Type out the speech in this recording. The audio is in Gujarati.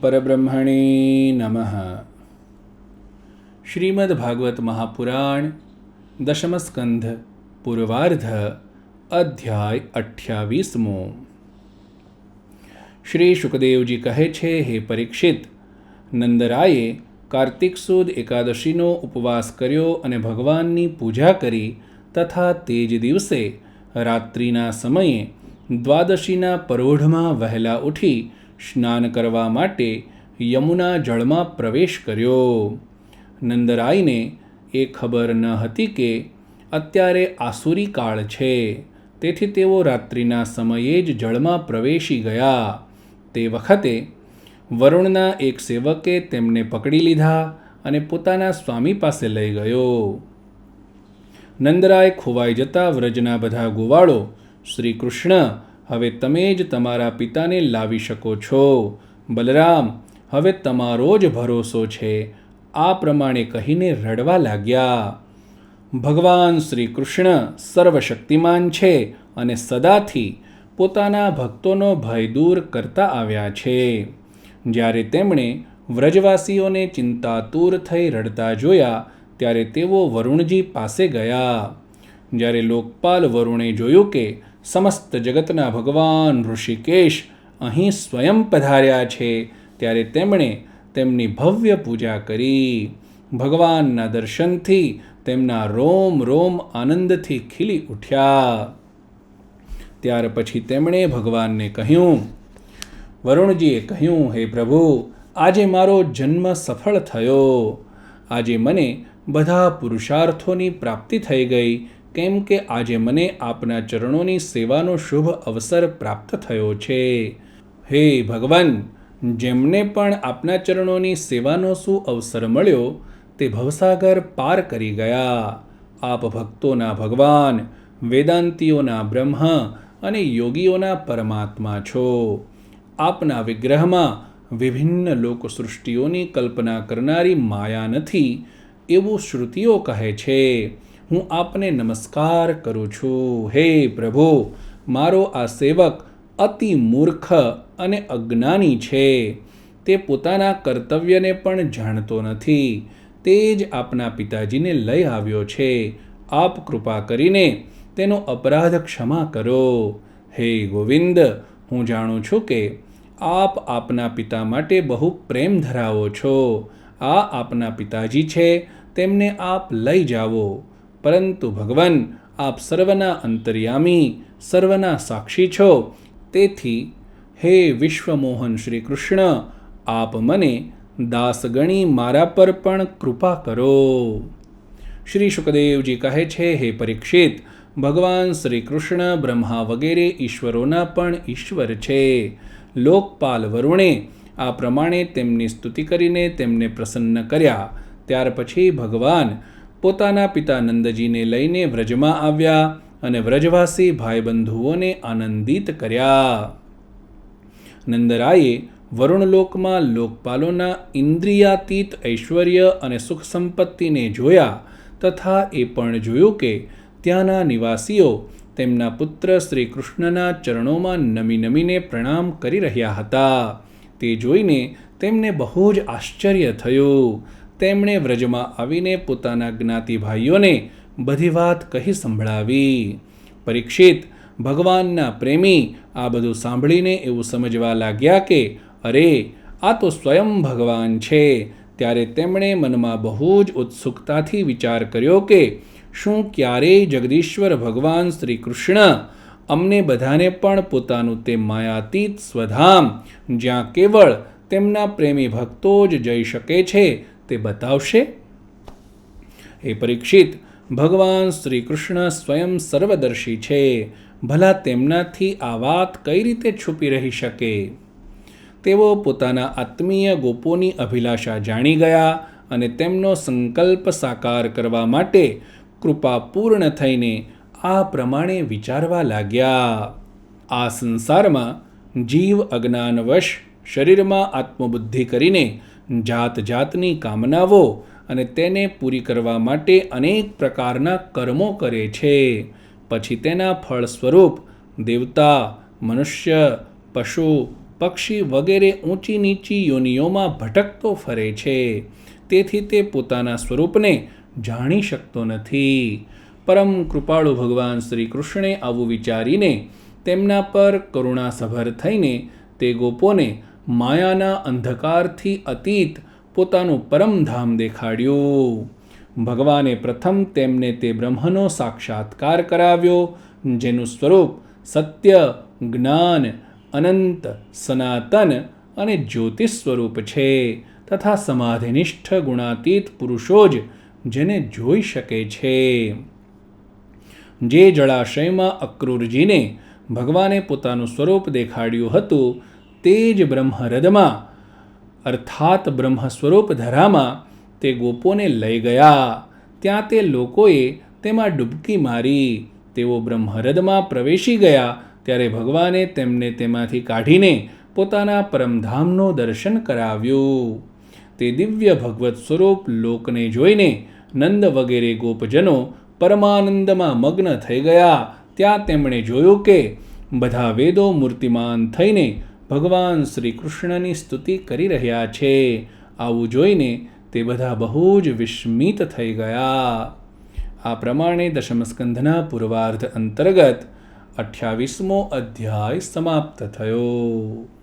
પરબ્રહ્મણે નમઃ શ્રીમદ ભાગવત મહાપુરાણ દશમસ્કંધ પૂર્વાર્ધ અધ્યાય અઠ્યાવીસમો શ્રી સુખદેવજી કહે છે હે પરીક્ષિત નંદરાયે કાર્તિક સુદ એકાદશીનો ઉપવાસ કર્યો અને ભગવાનની પૂજા કરી તથા તે જ દિવસે રાત્રિના સમયે દ્વાદશીના પરોઢમાં વહેલા ઉઠી સ્નાન કરવા માટે યમુના જળમાં પ્રવેશ કર્યો. નંદરાયને એ ખબર ન હતી કે અત્યારે આસુરી કાળ છે. તેથી તેઓ રાત્રિના સમયે જ જળમાં પ્રવેશી ગયા. તે વખતે વરુણના એક સેવકે તેમને પકડી લીધા અને પોતાના સ્વામી પાસે લઈ ગયો. નંદરાય ખોવાઈ જતા વ્રજના બધા ગોવાળો, શ્રી કૃષ્ણ, હવે તમે જ તમારા પિતાને લાવી શકો છો. બલરામ, હવે તમારો જ ભરોસો છે. આ પ્રમાણે કહીને રડવા લાગ્યા. ભગવાન શ્રી કૃષ્ણ સર્વશક્તિમાન છે અને સદાથી પોતાના ભક્તોનો ભય દૂર કરતા આવ્યા છે. જ્યારે તેમણે વ્રજવાસીઓને ચિંતાતુર થઈ રડતા જોયા, ત્યારે તેઓ વરુણજી પાસે ગયા. જ્યારે લોકપાલ વરુણે જોયું કે સમસ્ત જગતના ભગવાન ઋષિકેશ અહીં સ્વયં પધાર્યા છે, ત્યારે તેમણે તેમની ભવ્ય પૂજા કરી. ભગવાનના દર્શનથી તેમના રોમ રોમ આનંદથી ખીલી ઉઠ્યા. ત્યાર પછી તેમણે ભગવાનને કહ્યું વરુણજીએ કહ્યું, હે પ્રભુ, આજે મારો જન્મ સફળ થયો. આજે મને બધા પુરુષાર્થોની પ્રાપ્તિ થઈ ગઈ, કેમ કે આજે મને આપના ચરણોની સેવાનો શુભ અવસર પ્રાપ્ત થયો છે. હે ભગવાન, જેમને પણ આપના ચરણોની સેવાનો શું અવસર મળ્યો, તે ભવસાગર પાર કરી ગયા. આપ ભક્તોના ભગવાન, વેદાંતિઓના બ્રહ્મ અને યોગીઓના પરમાત્મા છો. આપના વિગ્રહમાં વિભિન્ન લોકસૃષ્ટિઓની કલ્પના કરનારી માયા નથી એવું શ્રુતિઓ કહે છે. હું આપને નમસ્કાર કરું છું. હે પ્રભુ, મારો આ સેવક અતિ મૂર્ખ અને અજ્ઞાની છે. તે પોતાના કર્તવ્યને પણ જાણતો નથી. તે જ આપના પિતાજીને લઈ આવ્યો છે. આપ કૃપા કરીને તેનો અપરાધ ક્ષમા કરો. હે ગોવિંદ, હું જાણું છું કે આપ આપના પિતા માટે બહુ પ્રેમ ધરાવો છો. આ આપના પિતાજી છે, તેમને આપ લઈ જાઓ. પરંતુ ભગવાન, આપ સર્વના અંતર્યામી, સર્વના સાક્ષી છો. તેથી, હે વિશ્વમોહન શ્રી કૃષ્ણ, આપ મને દાસગણી મારા પર પણ કૃપા કરો. શ્રી શુકદેવજી કહે છે, હે પરીક્ષિત ભગવાન શ્રી કૃષ્ણ, બ્રહ્મા વગેરે ઈશ્વરોના પણ ઈશ્વર છે. લોકપાલ વરુણે આ પ્રમાણે તેમની સ્તુતિ કરીને તેમને પ્રસન્ન કર્યા. ત્યાર પછી ભગવાન પોતાના પિતા નંદજીને લઈને વ્રજમાં આવ્યા અને વ્રજવાસી ભાઈબંધુઓને આનંદિત કર્યા. નંદરાયે વરુણલોકમાં લોકપાલોના ઇન્દ્રિયાતીત ઐશ્વર્ય અને સુખ સંપત્તિને જોયા તથા એ પણ જોયું કે ત્યાંના નિવાસીઓ તેમના પુત્ર શ્રી કૃષ્ણના ચરણોમાં નમી નમીને પ્રણામ કરી રહ્યા હતા. તે જોઈને તેમને બહુ જ આશ્ચર્ય થયું. તેમણે વ્રજમાં આવીને પોતાના જ્ઞાતિ ભાઈઓને બધી વાત કહી સંભળાવી. પરીક્ષિત, ભગવાનના પ્રેમી આ બધું સાંભળીને એવું સમજવા લાગ્યા કે, અરે, આ તો સ્વયં ભગવાન છે. ત્યારે તેમણે મનમાં બહુ જ ઉત્સુકતાથી વિચાર કર્યો કે શું ક્યારેય જગદીશ્વર ભગવાન શ્રી કૃષ્ણ અમને બધાને પણ પોતાનું તે માયાતીત સ્વધામ, જ્યાં કેવળ તેમના પ્રેમી ભક્તો જ જઈ શકે છે, તે બતાવશે? એ પરીક્ષિત, ભગવાન શ્રી કૃષ્ણ સ્વયં સર્વદર્શી છે. ભલા તેમનાથી આ વાત કઈ રીતે છુપી રહી શકે? તેઓ પોતાના આત્મીય ગોપોની અભિલાષા જાણી ગયા અને તેમનો સંકલ્પ સાકાર કરવા માટે કૃપા પૂર્ણ થઈને આ પ્રમાણે વિચારવા લાગ્યા. આ સંસારમાં જીવ અજ્ઞાનવશ શરીરમાં આત્મબુદ્ધિ કરીને જાત જાતની કામનાઓ અને તેને પૂરી કરવા માટે અનેક પ્રકારના કર્મો કરે છે. પછી તેના ફળ સ્વરૂપ દેવતા, મનુષ્ય, પશુ પક્ષી વગેરે ઊંચી નીચી યોનિઓમાં ભટકતો ફરે છે. તેથી તે પોતાના સ્વરૂપને જાણી શકતો નથી. પરમ કૃપાળુ ભગવાન શ્રી કૃષ્ણે આવું વિચારીને તેમના પર કરુણાસભર થઈને તે ગોપોને માયાના અંધકારથી અતીત પોતાનું પરમધામ દેખાડ્યું. ભગવાને પ્રથમ તેમને તે બ્રહ્મનો સાક્ષાત્કાર કરાવ્યો, જેનું સ્વરૂપ સત્ય, જ્ઞાન અનંત, સનાતન અને જ્યોતિષ સ્વરૂપ છે તથા સમાધિનિષ્ઠ ગુણાતીત પુરુષો જ જેને જોઈ શકે છે. જે જળાશયમાં અક્રૂરજીને ભગવાને પોતાનું સ્વરૂપ દેખાડ્યું હતું, તે જ બ્રહ્મહૃદમાં અર્થાત બ્રહ્મ સ્વરૂપ ધરામાં, તે ગોપોને લઈ ગયા. ત્યાં તે લોકોએ તેમાં ડૂબકી મારી, તેઓ બ્રહ્મહૃદમાં પ્રવેશી ગયા ત્યારે ભગવાને તેમને તેમાંથી કાઢીને પોતાના પરમધામનો દર્શન કરાવ્યું. તે દિવ્ય ભગવત સ્વરૂપ લોકને જોઈને નંદ વગેરે ગોપજનો પરમાનંદમાં મગ્ન થઈ ગયા. ત્યાં તેમણે જોયું કે બધા વેદો મૂર્તિમાન થઈને ભગવાન શ્રી કૃષ્ણની સ્તુતિ કરી રહ્યા છે. આવું જોઈને તે બધા બહુ જ વિસ્મિત થઈ ગયા. આ પ્રમાણે દશમસ્કંધના પૂર્વાર્ધ અંતર્ગત અઠ્યાવીસમો અધ્યાય સમાપ્ત થયો.